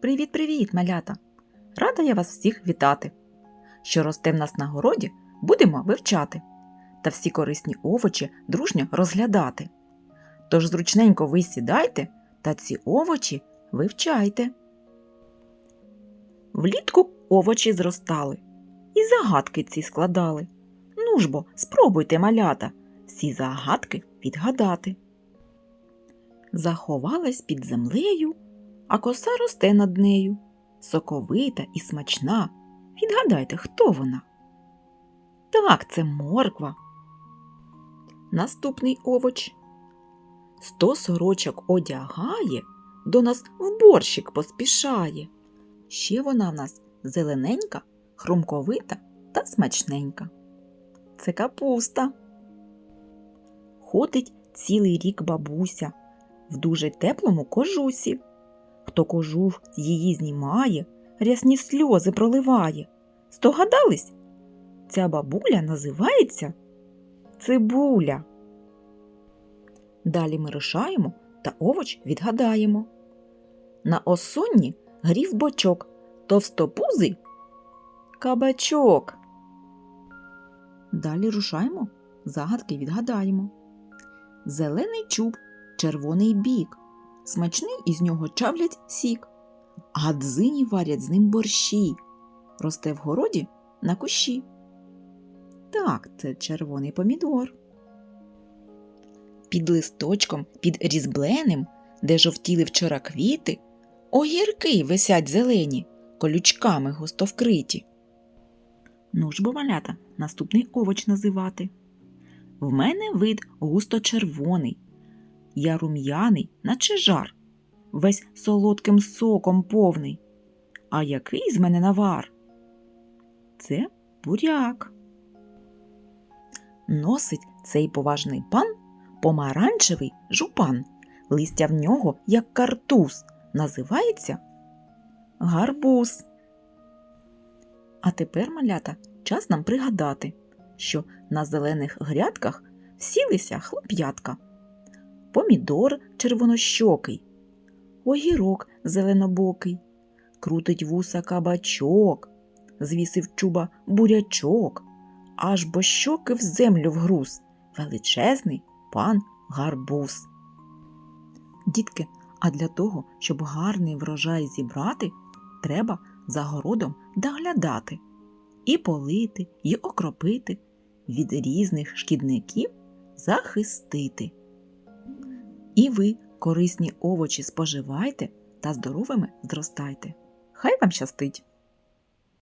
Привіт-привіт, малята! Рада я вас всіх вітати. Що росте в нас на городі, будемо вивчати та всі корисні овочі дружньо розглядати. Тож зручненько ви сідайте та ці овочі вивчайте. Влітку овочі зростали і загадки ці складали. Ну ж бо, спробуйте, малята, всі загадки відгадати. Заховалась під землею, а коса росте над нею, соковита і смачна. Відгадайте, хто вона? Так, це морква. Наступний овоч. Сто сорочок одягає, до нас в борщик поспішає. Ще вона в нас зелененька, хрумковита та смачненька. Це капуста. Ходить цілий рік бабуся в дуже теплому кожусі. Хто кожух її знімає, рясні сльози проливає. Здогадались? Ця бабуля називається цибуля. Далі ми рушаємо та овоч відгадаємо. На осонні грів бочок, товстопузий кабачок. Далі рушаємо, загадки відгадаємо. Зелений чуб, червоний бік, смачний із нього чавлять сік, а дзині варять з ним борщі, росте в городі на кущі. Так, це червоний помідор. Під листочком, під різбленим, де жовтіли вчора квіти, огірки висять зелені, колючками густо вкриті. Ну ж бо, малята, наступний овоч називати. В мене вид густо червоний, я рум'яний, наче жар, весь солодким соком повний. А який з мене навар? Це буряк. Носить цей поважний пан помаранчевий жупан. Листя в нього, як картуз, називається гарбуз. А тепер, малята, час нам пригадати, що на зелених грядках всілися хлоп'ятка, помідор червонощокий, огірок зеленобокий, крутить вуса кабачок, звісив чуба бурячок, аж бо щоки в землю вгруз величезний пан гарбуз. Дітки, а для того, щоб гарний врожай зібрати, треба за городом доглядати і полити, і окропити, від різних шкідників захистити. І ви корисні овочі споживайте та здоровими зростайте. Хай вам щастить!